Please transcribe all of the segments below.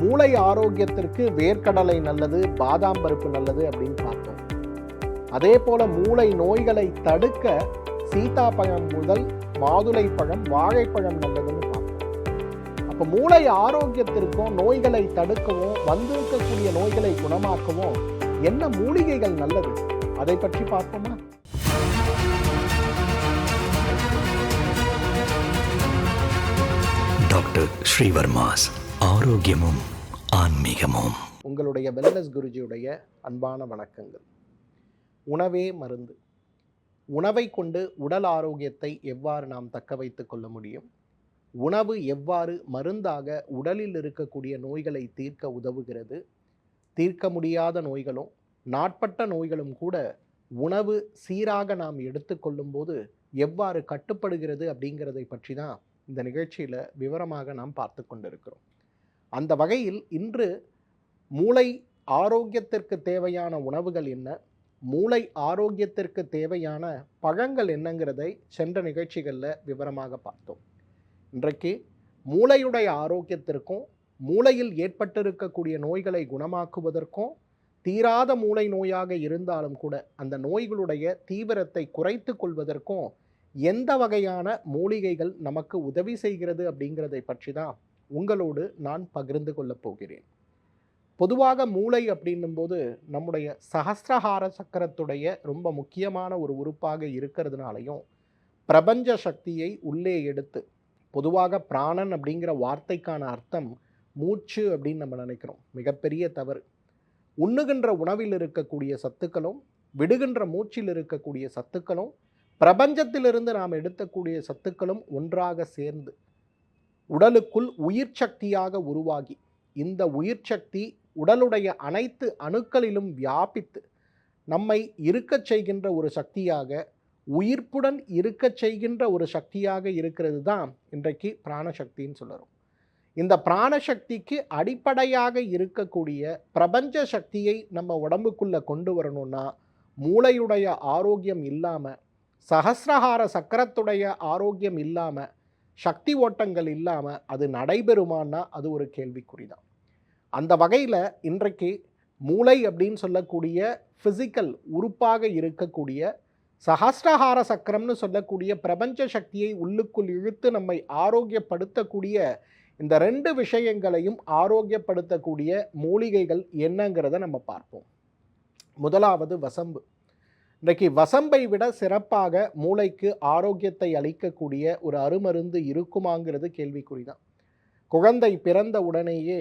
மூளை ஆரோக்கியத்திற்கு வேர்க்கடலை நல்லது பாதாம் பருப்பு நல்லது அப்படின்னு பார்த்தோம். அதே போல மூளை நோய்களை தடுக்க சீதாப்பழம் முதல் மாதுளை பழம் வாழைப்பழம் நல்லதுன்னு பார்த்தோம். அப்போ மூளை ஆரோக்கியத்திற்கும் நோய்களை தடுக்கவும் வந்திருக்கக்கூடிய நோய்களை குணமாக்கவும் என்ன மூலிகைகள் நல்லது? அதை பற்றி பார்ப்போமா? டாக்டர் ஸ்ரீவர்மாஸ். ஆரோக்கியமும் ஆன்மீகமும். உங்களுடைய வெல்னஸ் குருஜியுடைய அன்பான வணக்கங்கள். உணவே மருந்து. உணவை கொண்டு உடல் ஆரோக்கியத்தை எவ்வாறு நாம் தக்க வைத்துக் கொள்ள முடியும்? உணவு எவ்வாறு மருந்தாக உடலில் இருக்கக்கூடிய நோய்களை தீர்க்க உதவுகிறது? தீர்க்க முடியாத நோய்களும் நாட்பட்ட நோய்களும் கூட உணவு சீராக நாம் எடுத்துக்கொள்ளும் போது எவ்வாறு கட்டுப்படுகிறது அப்படிங்கிறதை பற்றி தான் இந்த நிகழ்ச்சியில் விவரமாக நாம் பார்த்து கொண்டிருக்கிறோம். அந்த வகையில் இன்று மூளை ஆரோக்கியத்திற்கு தேவையான உணவுகள் என்ன? மூளை ஆரோக்கியத்திற்கு தேவையான பழங்கள் என்னங்கிறதை சென்ற நிகழ்ச்சிகளில் விவரமாக பார்த்தோம். இன்றைக்கு மூளையுடைய ஆரோக்கியத்திற்கும் மூளையில் ஏற்பட்டிருக்கக்கூடிய நோய்களை குணமாக்குவதற்கும் தீராத மூளை நோயாக இருந்தாலும் கூட அந்த நோய்களுடைய தீவிரத்தை குறைத்து கொள்வதற்கும் எந்த வகையான மூலிகைகள் நமக்கு உதவி செய்கிறது அப்படிங்கிறதை பற்றி தான் உங்களோடு நான் பகிர்ந்து கொள்ளப் போகிறேன். பொதுவாக மூளை அப்படின்னும்போது நம்முடைய சஹஸ்ரஹார சக்கரத்துடைய ரொம்ப முக்கியமான ஒரு உறுப்பாக இருக்கிறதுனாலையும் பிரபஞ்ச சக்தியை உள்ளே எடுத்து பொதுவாக பிராணன் அப்படிங்கிற வார்த்தைக்கான அர்த்தம் மூச்சு அப்படின்னு நம்ம நினைக்கிறோம். மிகப்பெரிய தவறு. உண்ணுகின்ற உணவில் இருக்கக்கூடிய சத்துக்களும் விடுகின்ற மூச்சில் இருக்கக்கூடிய சத்துக்களும் பிரபஞ்சத்திலிருந்து நாம் எடுத்தக்கூடிய சத்துக்களும் ஒன்றாக சேர்ந்து உடலுக்குள் உயிர் சக்தியாக உருவாகி இந்த உயிர் சக்தி உடலுடைய அனைத்து அணுக்களிலும் வியாபித்து நம்மை இருக்கச் செய்கின்ற ஒரு சக்தியாக உயிர்ப்புடன் இருக்கச் செய்கின்ற ஒரு சக்தியாக இருக்கிறது தான் இன்றைக்கு பிராணசக்தின்னு சொல்லுறோம். இந்த பிராணசக்திக்கு அடிப்படையாக இருக்கக்கூடிய பிரபஞ்ச சக்தியை நம்ம உடம்புக்குள்ளே கொண்டு வரணும்னா மூளையுடைய ஆரோக்கியம் இல்லாமல் சஹஸ்ரஹார சக்கரத்துடைய ஆரோக்கியம் இல்லாமல் சக்தி ஓட்டங்கள் இல்லாமல் அது நடைபெறுமான்னா அது ஒரு கேள்விக்குறி தான் அந்த வகையில் இன்றைக்கு மூளை அப்படின்னு சொல்லக்கூடிய ஃபிசிக்கல் உறுப்பாக இருக்கக்கூடிய சஹஸ்ரஹார சக்கரம்னு சொல்லக்கூடிய பிரபஞ்ச சக்தியை உள்ளுக்குள் இழுத்து நம்மை ஆரோக்கியப்படுத்தக்கூடிய இந்த ரெண்டு விஷயங்களையும் ஆரோக்கியப்படுத்தக்கூடிய மூலிகைகள் என்னங்கிறத நம்ம பார்ப்போம். முதலாவது வசம்பு. இன்றைக்கு வசம்பை விட சிறப்பாக மூளைக்கு ஆரோக்கியத்தை அளிக்கக்கூடிய ஒரு அருமருந்து இருக்குமாங்கிறது கேள்விக்குறி தான் குழந்தை பிறந்த உடனேயே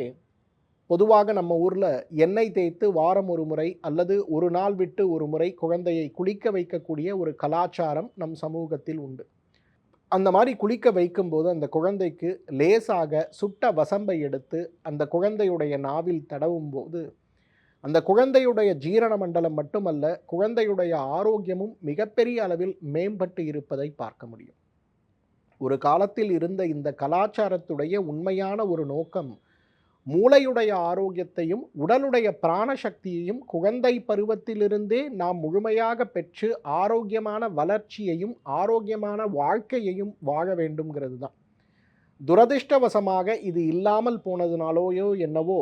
பொதுவாக நம்ம ஊரில் எண்ணெய் தேய்த்து வாரம் ஒரு முறை அல்லது ஒரு நாள் விட்டு ஒரு முறை குழந்தையை குளிக்க வைக்கக்கூடிய ஒரு கலாச்சாரம் நம் சமூகத்தில் உண்டு. அந்த மாதிரி குளிக்க வைக்கும்போது அந்த குழந்தைக்கு லேசாக சுட்ட வசம்பை எடுத்து அந்த குழந்தையுடைய நாவில் தடவும் போது அந்த குழந்தையுடைய ஜீரண மண்டலம் மட்டுமல்ல குழந்தையுடைய ஆரோக்கியமும் மிகப்பெரிய அளவில் மேம்பட்டு இருப்பதை பார்க்க முடியும். ஒரு காலத்தில் இருந்த இந்த கலாச்சாரத்துடைய உண்மையான ஒரு நோக்கம் மூளையுடைய ஆரோக்கியத்தையும் உடலுடைய பிராணசக்தியையும் குழந்தை பருவத்திலிருந்தே நாம் முழுமையாக பெற்று ஆரோக்கியமான வளர்ச்சியையும் ஆரோக்கியமான வாழ்க்கையையும் வாழ வேண்டும்ங்கிறது தான். துரதிர்ஷ்டவசமாக இது இல்லாமல் போனதுனாலோயோ என்னவோ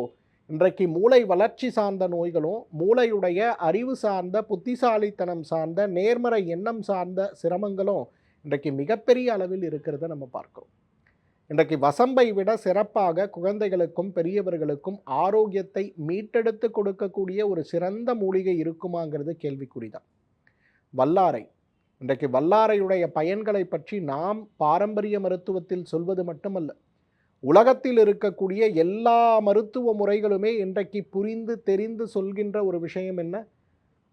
இன்றைக்கு மூளை வளர்ச்சி சார்ந்த நோய்களும் மூளையுடைய அறிவு சார்ந்த புத்திசாலித்தனம் சார்ந்த நேர்மறை எண்ணம் சார்ந்த சிரமங்களும் இன்றைக்கு மிகப்பெரிய அளவில் இருக்கிறத நம்ம பார்க்கிறோம். இன்றைக்கு வசம்பை விட சிறப்பாக குழந்தைகளுக்கும் பெரியவர்களுக்கும் ஆரோக்கியத்தை மீட்டெடுத்து கொடுக்கக்கூடிய ஒரு சிறந்த மூலிகை இருக்குமாங்கிறது கேள்விக்குறிதான். வல்லாரை. இன்றைக்கு வல்லாரையுடைய பயன்களை பற்றி நாம் பாரம்பரிய மருத்துவத்தில் சொல்வது மட்டுமல்ல. உலகத்தில் இருக்கக்கூடிய எல்லா மருத்துவ முறைகளுமே இன்றைக்கு புரிந்து தெரிந்து சொல்கின்ற ஒரு விஷயம் என்ன?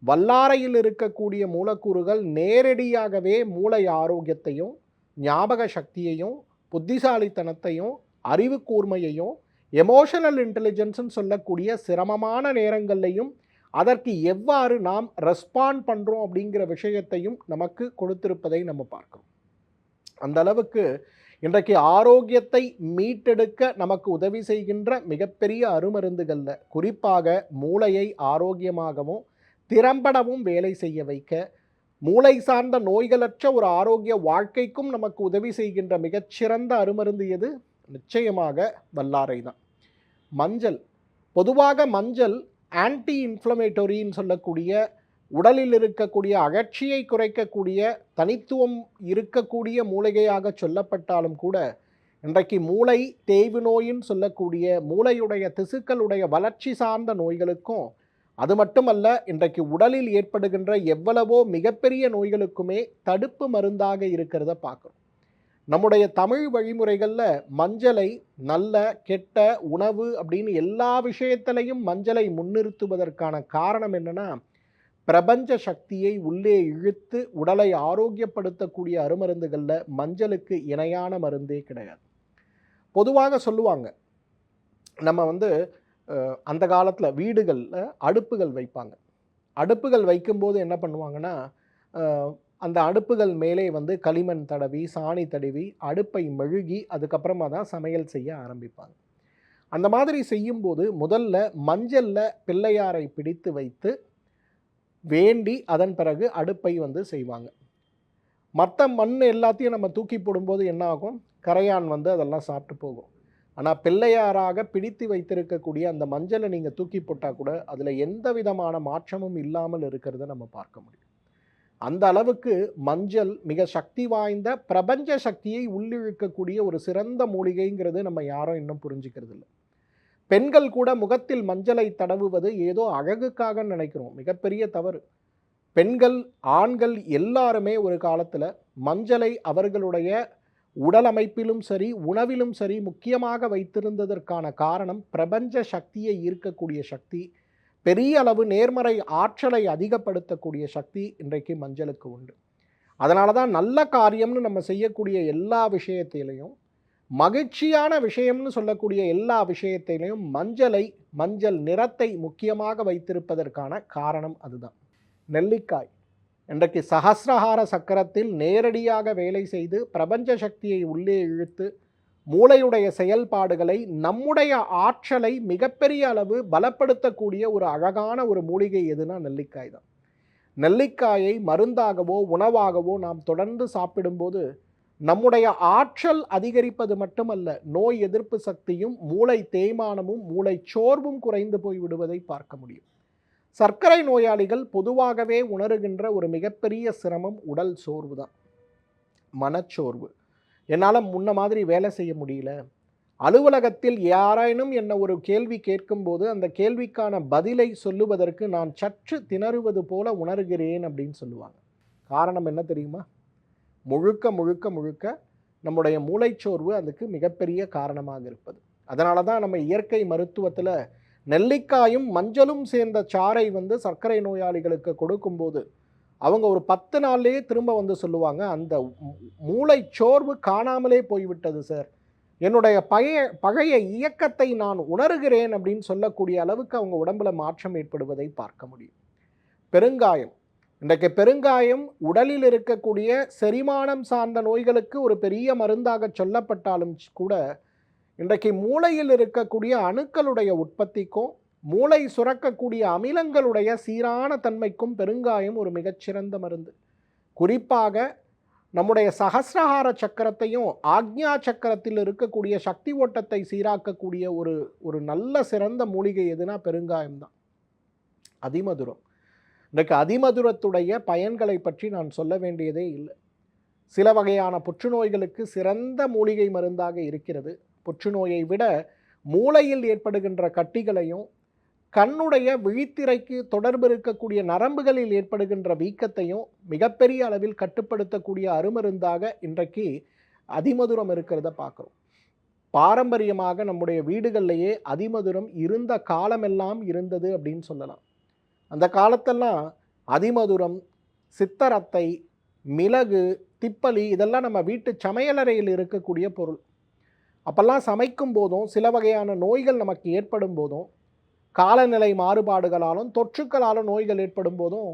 வல்லாரையில் இருக்கக்கூடிய மூலக்கூறுகள் நேரடியாகவே மூளை ஆரோக்கியத்தையும் ஞாபக சக்தியையும் புத்திசாலித்தனத்தையும் அறிவு கூர்மையையும் எமோஷனல் இன்டெலிஜென்ஸ்ன்னு சொல்லக்கூடிய சிரமமான நேரங்கள்லையும் அதற்கு எவ்வாறு நாம் ரெஸ்பாண்ட் பண்ணுறோம் அப்படிங்கிற விஷயத்தையும் நமக்கு கொடுத்திருப்பதை நம்ம பார்க்கிறோம். அந்த அளவுக்கு இன்றைக்கு ஆரோக்கியத்தை மீட்டெடுக்க நமக்கு உதவி செய்கின்ற மிகப்பெரிய அருமருந்துகளில் குறிப்பாக மூளையை ஆரோக்கியமாகவும் திறம்படவும் வேலை செய்ய வைக்க மூளை சார்ந்த நோய்களற்ற ஒரு ஆரோக்கிய வாழ்க்கைக்கும் நமக்கு உதவி செய்கின்ற மிகச்சிறந்த அருமருந்து எது? நிச்சயமாக வல்லாரை தான். மஞ்சள். பொதுவாக மஞ்சள் ஆன்டி இன்ஃப்ளமேட்டரின்னு சொல்லக்கூடிய உடலில் இருக்கக்கூடிய அகற்சியை குறைக்கக்கூடிய தனித்துவம் இருக்கக்கூடிய மூலிகையாக சொல்லப்பட்டாலும் கூட இன்றைக்கு மூளை தேய்வு நோயின்னு சொல்லக்கூடிய மூளையுடைய திசுக்களுடைய வளர்ச்சி சார்ந்த நோய்களுக்கும் அது மட்டுமல்ல இன்றைக்கு உடலில் ஏற்படுகின்ற எவ்வளவோ மிகப்பெரிய நோய்களுக்குமே தடுப்பு மருந்தாக இருக்கிறத பார்க்குறோம். நம்முடைய தமிழ் வழிமுறைகளில் மஞ்சளை நல்ல கெட்ட உணவு அப்படின்னு எல்லா விஷயத்திலையும் மஞ்சளை முன்னிறுத்துவதற்கான காரணம் என்னன்னா பிரபஞ்ச சக்தியை உள்ளே இழுத்து உடலை ஆரோக்கியப்படுத்தக்கூடிய அருமருந்துகளில் மஞ்சளுக்கு இணையான மருந்தே கிடையாது. பொதுவாக சொல்லுவாங்க நம்ம வந்து அந்த காலத்தில் வீடுகளில் அடுப்புகள் வைப்பாங்க. அடுப்புகள் வைக்கும்போது என்ன பண்ணுவாங்கன்னா அந்த அடுப்புகள் மேலே வந்து களிமண் தடவி சாணி தடவி அடுப்பை மெழுகி அதுக்கப்புறமா தான் சமையல் செய்ய ஆரம்பிப்பாங்க. அந்த மாதிரி செய்யும்போது முதல்ல மஞ்சளில் பிள்ளையாரை பிடித்து வைத்து வேண்டி அதன் பிறகு அடுப்பை வந்து செய்வாங்க. மற்ற மண் எல்லாத்தையும் நம்ம தூக்கி போடும்போது என்ன ஆகும்? கரையான் வந்து அதெல்லாம் சாப்பிட்டு போகும். ஆனால் பிள்ளையாராக பிடித்து வைத்திருக்கக்கூடிய அந்த மஞ்சளை நீங்கள் தூக்கி போட்டால் கூட அதில் எந்த விதமான மாற்றமும் இல்லாமல் இருக்கிறத நம்ம பார்க்க முடியும். அந்த அளவுக்கு மஞ்சள் மிக சக்தி வாய்ந்த பிரபஞ்ச சக்தியை உள்ளிழுக்கக்கூடிய ஒரு சிறந்த மூலிகைங்கிறது நம்ம யாரும் இன்னும் புரிஞ்சுக்கிறது இல்லை பெண்கள் கூட முகத்தில் மஞ்சளை தடவுவது ஏதோ அழகுக்காக நினைக்கிறோம். மிகப்பெரிய தவறு. பெண்கள் ஆண்கள் எல்லாருமே ஒரு காலத்தில் மஞ்சளை அவர்களுடைய உடல் அமைப்பிலும் சரி உணவிலும் சரி முக்கியமாக வைத்திருந்ததற்கான காரணம் பிரபஞ்ச சக்தியை ஈர்க்கக்கூடிய சக்தி பெரிய அளவு நேர்மறை ஆற்றலை அதிகப்படுத்தக்கூடிய சக்தி இன்றைக்கு மஞ்சளுக்கு உண்டு. அதனால தான் நல்ல காரியம்னு நம்ம செய்யக்கூடிய எல்லா விஷயத்திலையும் மகிழ்ச்சியான விஷயம்னு சொல்லக்கூடிய எல்லா விஷயத்திலையும் மஞ்சளை மஞ்சள் நிறத்தை முக்கியமாக வைத்திருப்பதற்கான காரணம் அதுதான். நெல்லிக்காய். இன்றைக்கு சஹஸ்ரஹார சக்கரத்தில் நேரடியாக வேலை செய்து பிரபஞ்ச சக்தியை உள்ளே இழுத்து மூளையுடைய செயல்பாடுகளை நம்முடைய ஆற்றலை மிகப்பெரிய அளவு பலப்படுத்தக்கூடிய ஒரு அழகான ஒரு மூலிகை எதுனா நெல்லிக்காய் தான். நெல்லிக்காயை மருந்தாகவோ உணவாகவோ நாம் தொடர்ந்து சாப்பிடும்போது நம்முடைய ஆற்றல் அதிகரிப்பது மட்டுமல்ல நோய் எதிர்ப்பு சக்தியும் மூளை தேய்மானமும் மூளை சோர்வும் குறைந்து போய் விடுவதை பார்க்க முடியும். சர்க்கரை நோயாளிகள் பொதுவாகவே உணருகின்ற ஒரு மிகப்பெரிய சிரமம் உடல் சோர்வு தான். மனச்சோர்வு. என்னால் முன்ன மாதிரி வேலை செய்ய முடியல. அலுவலகத்தில் யாராயினும் என்ன ஒரு கேள்வி கேட்கும்போது அந்த கேள்விக்கான பதிலை சொல்லுவதற்கு நான் சற்று திணறுவது போல உணர்கிறேன் அப்படின்னு சொல்லுவாங்க. காரணம் என்ன தெரியுமா? முழுக்க முழுக்க முழுக்க நம்முடைய மூளைச்சோர்வு அதுக்கு மிகப்பெரிய காரணமாக இருப்பது. அதனால தான் நம்ம இயற்கை மருத்துவத்தில் நெல்லிக்காயும் மஞ்சளும் சேர்ந்த சாறை வந்து சர்க்கரை நோயாளிகளுக்கு கொடுக்கும்போது அவங்க ஒரு பத்து நாள்லேயே திரும்ப வந்து சொல்லுவாங்க அந்த மூளை சோர்வு காணாமலே போய்விட்டது சார். என்னுடைய பழைய பழைய இயக்கத்தை நான் உணர்கிறேன் அப்படின்னு சொல்லக்கூடிய அளவுக்கு அவங்க உடம்புல மாற்றம் ஏற்படுவதை பார்க்க முடியும். பெருங்காயம் இன்றைக்கு பெருங்காயம் உடலில் இருக்கக்கூடிய செரிமானம் சார்ந்த நோய்களுக்கு ஒரு பெரிய மருந்தாக சொல்லப்பட்டாலும் கூட இன்றைக்கு மூளையில் இருக்கக்கூடிய அணுக்களுடைய உற்பத்திக்கும் மூளை சுரக்கக்கூடிய அமிலங்களுடைய சீரான தன்மைக்கும் பெருங்காயம் ஒரு மிகச்சிறந்த மருந்து. குறிப்பாக நம்முடைய சகசிரஹார சக்கரத்தையும் ஆக்ஞா சக்கரத்தில் இருக்கக்கூடிய சக்தி ஓட்டத்தை சீராக்கக்கூடிய ஒரு ஒரு நல்ல சிறந்த மூலிகை எதுனா பெருங்காயம் தான். அதிமதுரம். இன்றைக்கு அதிமதுரத்துடைய பயன்களை பற்றி நான் சொல்ல வேண்டியதே இல்லை. சில வகையான புற்றுநோய்களுக்கு சிறந்த மூலிகை மருந்தாக இருக்கிறது. புற்றுநோயை விட மூளையில் ஏற்படுகின்ற கட்டிகளையும் கண்ணுடைய விழித்திரைக்கு தொடர்பு இருக்கக்கூடிய நரம்புகளில் ஏற்படுகின்ற வீக்கத்தையும் மிகப்பெரிய அளவில் கட்டுப்படுத்தக்கூடிய அருமருந்தாக இன்றைக்கு அதிமதுரம் இருக்கிறத பார்க்குறோம். பாரம்பரியமாக நம்முடைய வீடுகள்லேயே அதிமதுரம் இருந்த காலமெல்லாம் இருந்தது அப்படின்னு சொல்லலாம். அந்த காலத்தெல்லாம் அதிமதுரம் சித்தரத்தை மிளகு திப்பலி இதெல்லாம் நம்ம வீட்டு சமையலறையில் இருக்கக்கூடிய பொருள். அப்போல்லாம் சமைக்கும் போதும் சில வகையான நோய்கள் நமக்கு ஏற்படும் போதும் காலநிலை மாறுபாடுகளாலும் தொற்றுக்களாலும் நோய்கள் ஏற்படும் போதும்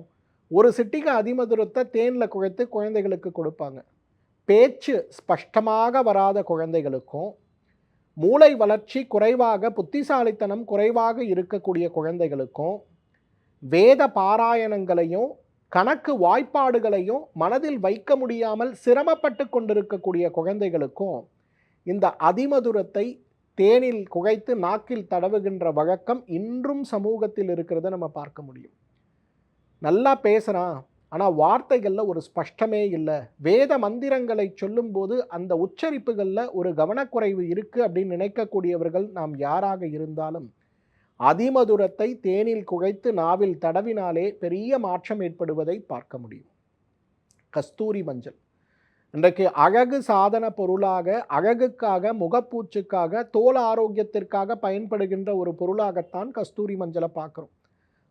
ஒரு சிட்டிகை அதிமதுரத்தை தேனில் குழைத்து குழந்தைகளுக்கு கொடுப்பாங்க. பேச்சு ஸ்பஷ்டமாக வராத குழந்தைகளுக்கும் மூளை வளர்ச்சி குறைவாக புத்திசாலித்தனம் குறைவாக இருக்கக்கூடிய குழந்தைகளுக்கும் வேத பாராயணங்களையும் கணக்கு வாய்ப்பாடுகளையும் மனதில் வைக்க முடியாமல் சிரமப்பட்டு கொண்டிருக்கக்கூடிய குழந்தைகளுக்கும் இந்த அதிமதுரத்தை தேனில் குகைத்து நாக்கில் தடவுகின்ற வழக்கம் இன்றும் சமூகத்தில் இருக்கிறத நம்ம பார்க்க முடியும். நல்லா பேசுகிறான் ஆனால் வார்த்தைகளில் ஒரு ஸ்பஷ்டமே இல்லை. வேத மந்திரங்களை சொல்லும்போது அந்த உச்சரிப்புகளில் ஒரு கவனக்குறைவு இருக்குது அப்படின்னு நினைக்கக்கூடியவர்கள் நாம் யாராக இருந்தாலும் அதிமதுரத்தை தேனில் குகைத்து நாவில் தடவினாலே பெரிய மாற்றம் ஏற்படுவதை பார்க்க முடியும். கஸ்தூரி மஞ்சள். இன்றைக்கு அழகு சாதன பொருளாக அழகுக்காக முகப்பூச்சுக்காக தோல் ஆரோக்கியத்திற்காக பயன்படுகின்ற ஒரு பொருளாகத்தான் கஸ்தூரி மஞ்சளை பார்க்குறோம்.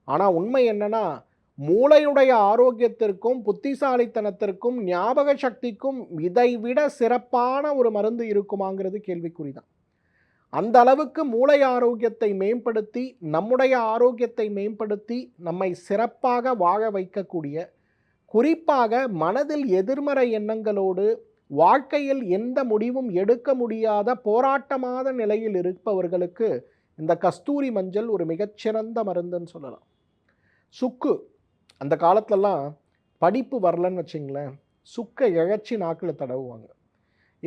ஆனால் உண்மை என்னென்னா மூளையுடைய ஆரோக்கியத்திற்கும் புத்திசாலித்தனத்திற்கும் ஞாபக சக்திக்கும் இதைவிட சிறப்பான ஒரு மருந்து இருக்குமாங்கிறது கேள்விக்குறி தான் அந்த அளவுக்கு மூளை ஆரோக்கியத்தை மேம்படுத்தி நம்முடைய ஆரோக்கியத்தை மேம்படுத்தி நம்மை சிறப்பாக வாழ வைக்கக்கூடிய குறிப்பாக மனதில் எதிர்மறை எண்ணங்களோடு வாழ்க்கையில் எந்த முடிவும் எடுக்க முடியாத போராட்டமாத நிலையில் இருப்பவர்களுக்கு இந்த கஸ்தூரி மஞ்சள் ஒரு மிகச்சிறந்த மருந்துன்னு சொல்லலாம். சுக்கு அந்த காலத்திலலாம் படிப்பு வரலன்னு வச்சிங்களேன் சுக்கை இழைச்சி நாக்கில் தடவுவாங்க.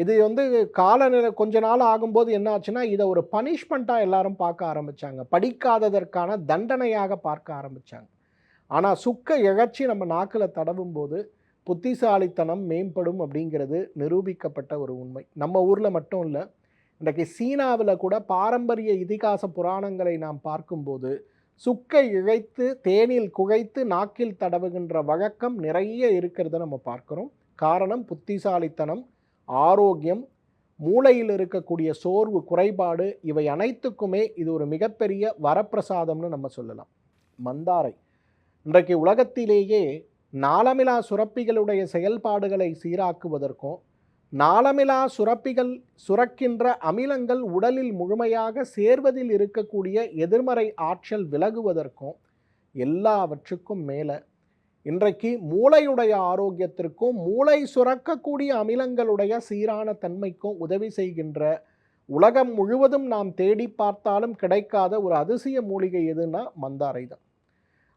இது வந்து காலநிலை கொஞ்ச நாள் ஆகும்போது என்ன ஆச்சுன்னா இதை ஒரு பனிஷ்மெண்ட்டாக எல்லாரும் பார்க்க ஆரம்பித்தாங்க படிக்காததற்கான தண்டனையாக பார்க்க ஆரம்பித்தாங்க ஆனால் சுக்க இழைச்சி நம்ம நாக்கில் தடவும் போது புத்திசாலித்தனம் மேம்படும் அப்படிங்கிறது நிரூபிக்கப்பட்ட ஒரு உண்மை. நம்ம ஊரில் மட்டும் இல்லை இன்றைக்கு சீனாவில் கூட பாரம்பரிய இதிகாச புராணங்களை நாம் பார்க்கும்போது சுக்கை இழைத்து தேனில் குகைத்து நாக்கில் தடவுகின்ற வழக்கம் நிறைய இருக்கிறத நம்ம பார்க்குறோம். காரணம் புத்திசாலித்தனம் ஆரோக்கியம் மூளையில் இருக்கக்கூடிய சோர்வு குறைபாடு இவை அனைத்துக்குமே இது ஒரு மிகப்பெரிய வரப்பிரசாதம்னு நம்ம சொல்லலாம். மந்தாரை. இன்றைக்கு உலகத்திலேயே நாளமிலா சுரப்பிகளுடைய செயல்பாடுகளை சீராக்குவதற்கும் நாளமிலா சுரப்பிகள் சுரக்கின்ற அமிலங்கள் உடலில் முழுமையாக சேர்வதில் இருக்கக்கூடிய எதிர்மறை ஆற்றல் விலகுவதற்கும் எல்லாவற்றுக்கும் மேலே இன்றைக்கு மூளையுடைய ஆரோக்கியத்திற்கும் மூளை சுரக்கக்கூடிய அமிலங்களுடைய சீரான தன்மைக்கும் உதவி செய்கின்ற உலகம் முழுவதும் நாம் தேடி பார்த்தாலும் கிடைக்காத ஒரு அதிசய மூலிகை எதுன்னா மந்தாரை தான்.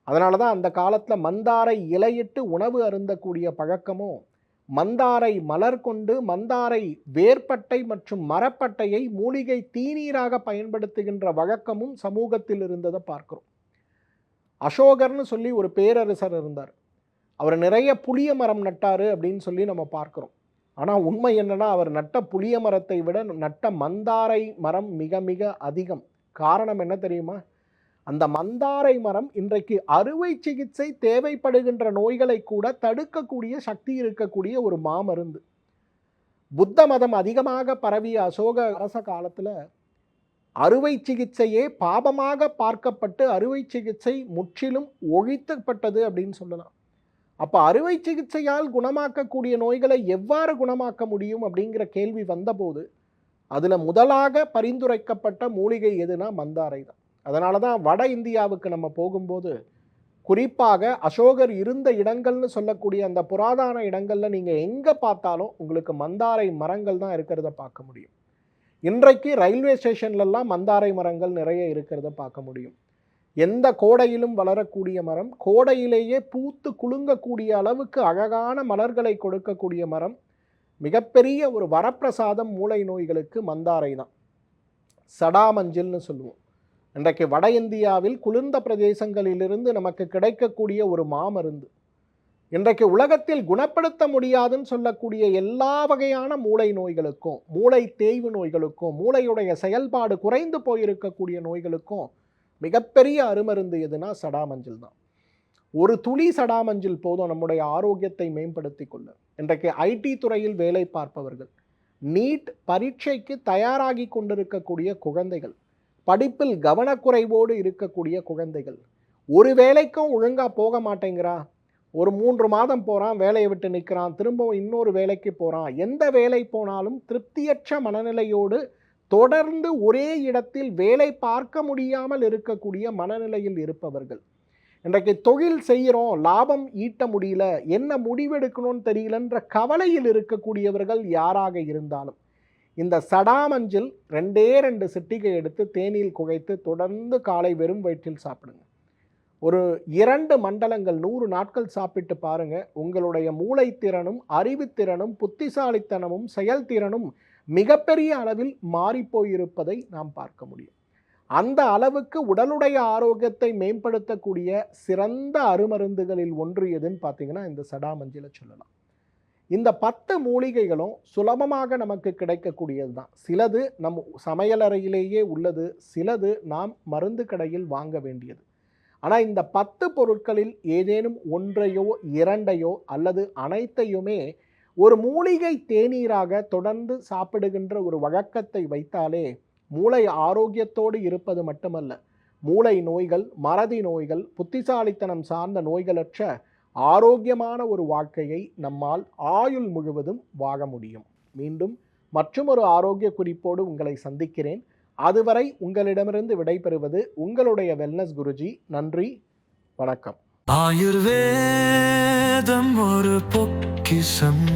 அதனால தான் அந்த காலத்தில் மந்தாரை இலையிட்டு உணவு அருந்தக்கூடிய பழக்கமும் மந்தாரை மலர் கொண்டு மந்தாரை வேர்பட்டை மற்றும் மரப்பட்டையை மூலிகை தீநீராக பயன்படுத்துகின்ற வழக்கமும் சமூகத்தில் இருந்ததை பார்க்கிறோம். அசோகர்னு சொல்லி ஒரு பேரரசர் இருந்தார். அவர் நிறைய புளிய மரம் நட்டார் அப்படின்னு சொல்லி நம்ம பார்க்குறோம். ஆனால் உண்மை என்னென்னா அவர் நட்ட புளிய மரத்தை விட நட்ட மந்தாரை மரம் மிக மிக அதிகம். காரணம் என்ன தெரியுமா? அந்த மந்தாரை மரம் இன்றைக்கு அறுவை சிகிச்சை தேவைப்படுகின்ற நோய்களை கூட தடுக்கக்கூடிய சக்தி இருக்கக்கூடிய ஒரு மாமருந்து. புத்த மதம் அதிகமாக பரவிய அசோக அரச காலத்தில் அறுவை சிகிச்சையே பாபமாக பார்க்கப்பட்டு அறுவை சிகிச்சை முற்றிலும் ஒழித்தப்பட்டது அப்படின்னு சொல்லலாம். அப்போ அறுவை சிகிச்சையால் குணமாக்கக்கூடிய நோய்களை எவ்வாறு குணமாக்க முடியும் அப்படிங்கிற கேள்வி வந்தபோது அதில் முதலாக பரிந்துரைக்கப்பட்ட மூலிகை எதுனா மந்தாரை தான். அதனால தான் வட இந்தியாவுக்கு நம்ம போகும்போது குறிப்பாக அசோகர் இருந்த இடங்கள்னு சொல்லக்கூடிய அந்த புராதான இடங்களில் நீங்கள் எங்கே பார்த்தாலும் உங்களுக்கு மந்தாரை மரங்கள் தான் இருக்கிறத பார்க்க முடியும். இன்றைக்கு ரயில்வே ஸ்டேஷன்லலாம் மந்தாரை மரங்கள் நிறைய இருக்கிறத பார்க்க முடியும். எந்த கோடையிலும் வளரக்கூடிய மரம் கோடையிலேயே பூத்து குலுங்கக்கூடிய அளவுக்கு அழகான மலர்களை கொடுக்கக்கூடிய மரம் மிகப்பெரிய ஒரு வரப்பிரசாதம் மூளை நோய்களுக்கு மந்தாரை தான். சடாமஞ்சில்னு சொல்லுவோம். இன்றைக்கு வட இந்தியாவில் குளிர்ந்த பிரதேசங்களிலிருந்து நமக்கு கிடைக்கக்கூடிய ஒரு மாமருந்து. இன்றைக்கு உலகத்தில் குணப்படுத்த முடியாதுன்னு சொல்லக்கூடிய எல்லா வகையான மூளை நோய்களுக்கும் மூளை தேய்வு நோய்களுக்கும் மூளையுடைய செயல்பாடு குறைந்து போயிருக்கக்கூடிய நோய்களுக்கும் மிகப்பெரிய அருமருந்து எதுனா சடாமஞ்சள் தான். ஒரு துளி சடாமஞ்சள் போதும் நம்முடைய ஆரோக்கியத்தை மேம்படுத்தி கொள்ள. இன்றைக்கு ஐடி துறையில் வேலை பார்ப்பவர்கள் நீட் பரீட்சைக்கு தயாராகி கொண்டிருக்கக்கூடிய குழந்தைகள் படிப்பில் கவனக்குறைவோடு இருக்கக்கூடிய குழந்தைகள் ஒரு வேலைக்கும் ஒழுங்காக போக மாட்டேங்கிறா? ஒரு மூன்று மாதம் போகிறான் வேலையை விட்டு நிற்கிறான் திரும்பவும் இன்னொரு வேலைக்கு போகிறான் எந்த வேலை போனாலும் திருப்தியற்ற மனநிலையோடு தொடர்ந்து ஒரே இடத்தில் வேலை பார்க்க முடியாமல் இருக்கக்கூடிய மனநிலையில் இருப்பவர்கள். இன்றைக்கு தொழில் செய்கிறோம் லாபம் ஈட்ட முடியல என்ன முடிவெடுக்கணும்னு தெரியலன்ற கவலையில் இருக்கக்கூடியவர்கள் யாராக இருந்தாலும் இந்த சடாமஞ்சில் ரெண்டே ரெண்டு சிட்டிகை எடுத்து தேநீர் குகைத்து தொடர்ந்து காலை வெறும் வயிற்றில் சாப்பிடுங்க. ஒரு இரண்டு மண்டலங்கள் நூறு நாட்கள் சாப்பிட்டு பாருங்க. உங்களுடைய மூளைத்திறனும் அறிவுத்திறனும் புத்திசாலித்தனமும் செயல்திறனும் மிகப்பெரிய அளவில் மாறிப்போயிருப்பதை நாம் பார்க்க முடியும். அந்த அளவுக்கு உடலுடைய ஆரோக்கியத்தை மேம்படுத்தக்கூடிய சிறந்த அருமருந்துகளில் ஒன்று எதுன்னு பார்த்தீங்கன்னா இந்த சடாமஞ்சில சொல்லலாம். இந்த பத்து மூலிகைகளும் சுலபமாக நமக்கு கிடைக்கக்கூடியது தான் சிலது நம் சமையலறையிலேயே உள்ளது சிலது நாம் மருந்து கடையில் வாங்க வேண்டியது. ஆனால் இந்த பத்து பொருட்களில் ஏதேனும் ஒன்றையோ இரண்டையோ அல்லது அனைத்தையுமே ஒரு மூலிகை தேநீராக தொடர்ந்து சாப்பிடுகின்ற ஒரு வழக்கத்தை வைத்தாலே மூளை ஆரோக்கியத்தோடு இருப்பது மட்டுமல்ல. மூளை நோய்கள் மறதி நோய்கள் புத்திசாலித்தனம் சார்ந்த நோய்களற்ற ஆரோக்கியமான ஒரு வாழ்க்கையை நம்மால் ஆயுள் முழுவதும் வாழ முடியும். மீண்டும் மற்றொரு ஆரோக்கிய குறிப்போடு உங்களை சந்திக்கிறேன். அதுவரை உங்களிடமிருந்து விடைபெறுவது உங்களுடைய வெல்னஸ் குருஜி. நன்றி வணக்கம். ஆயுர்வேதம் ஒரு பொக்கிஷம்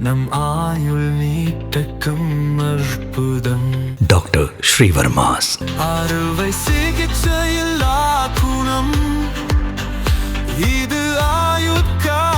நம் ஆயுள் நீட்டக்கும் அற்புதம். டாக்டர் ஸ்ரீவர்மாஸ். அறுவை சிகிச்சையில்லா குணம் இது நிவாரணம்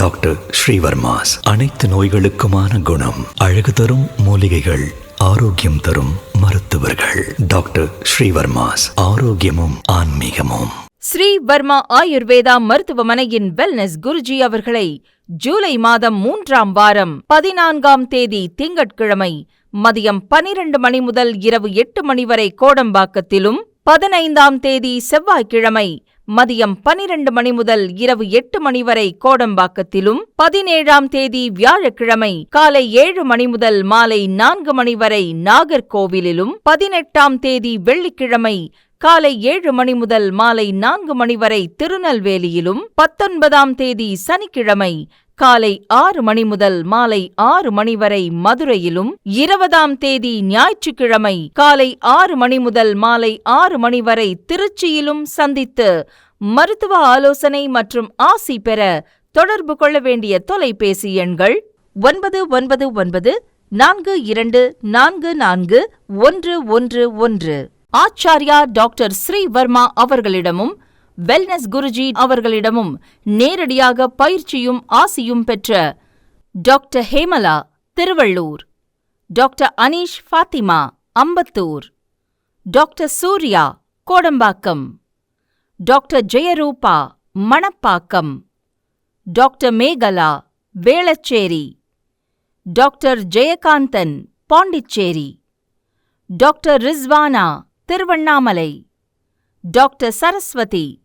டாக்டர் ஸ்ரீவர்மாஸ். அனைத்து நோய்களுக்குமான குணம் அழகு தரும் மூலிகைகள் ஆரோக்கியம் தரும் மருத்துவர்கள். டாக்டர் ஸ்ரீவர்மாஸ் ஆரோக்கியமும் ஆன்மீகமும். ஸ்ரீ வர்மா ஆயுர்வேதா மருத்துவமனையின் வெல்னஸ் குருஜி அவர்களை ஜூலை மாதம் மூன்றாம் வாரம் பதினான்காம் தேதி திங்கட்கிழமை மதியம் பனிரண்டு மணி முதல் இரவு எட்டு மணி வரை கோடம்பாக்கத்திலும் பதினைந்தாம் தேதி செவ்வாய்க்கிழமை மதியம் பனிரண்டு மணி முதல் இரவு எட்டு மணி வரை கோடம்பாக்கத்திலும் பதினேழாம் தேதி வியாழக்கிழமை காலை ஏழு மணி முதல் மாலை நான்கு மணி வரை நாகர்கோவிலிலும் பதினெட்டாம் தேதி வெள்ளிக்கிழமை காலை ஏழு மணி முதல் மாலை நான்கு மணி வரை திருநெல்வேலியிலும் பத்தொன்பதாம் தேதி சனிக்கிழமை காலை ஆறு மணி முதல் மாலை ஆறு மணி வரை மதுரையிலும் இருபதாம் தேதி ஞாயிற்றுக்கிழமை காலை ஆறு மணி முதல் மாலை ஆறு மணி வரை திருச்சியிலும் சந்தித்து மருத்துவ ஆலோசனை மற்றும் ஆசி பெற தொடர்பு கொள்ள வேண்டிய தொலைபேசி எண்கள் ஒன்பது ஒன்பது ஒன்பது நான்கு இரண்டு நான்கு நான்கு ஒன்று ஒன்று ஒன்று. ஆச்சாரியா டாக்டர் ஸ்ரீவர்மா அவர்களிடமும் வெல்னஸ் குருஜி அவர்களிடமும் நேரடியாக பயிற்சியும் ஆசியும் பெற்ற doctor Hemala Tiruvallur. Doctor Aneesh Fathima Ambattur. Doctor Surya Kodambakkam. Doctor Jayarupa Manapakkam. Doctor Megala Velachery. Doctor Jayakanthan Pondicherry. Doctor Rizwana Tiruvannamalai. Doctor Saraswathi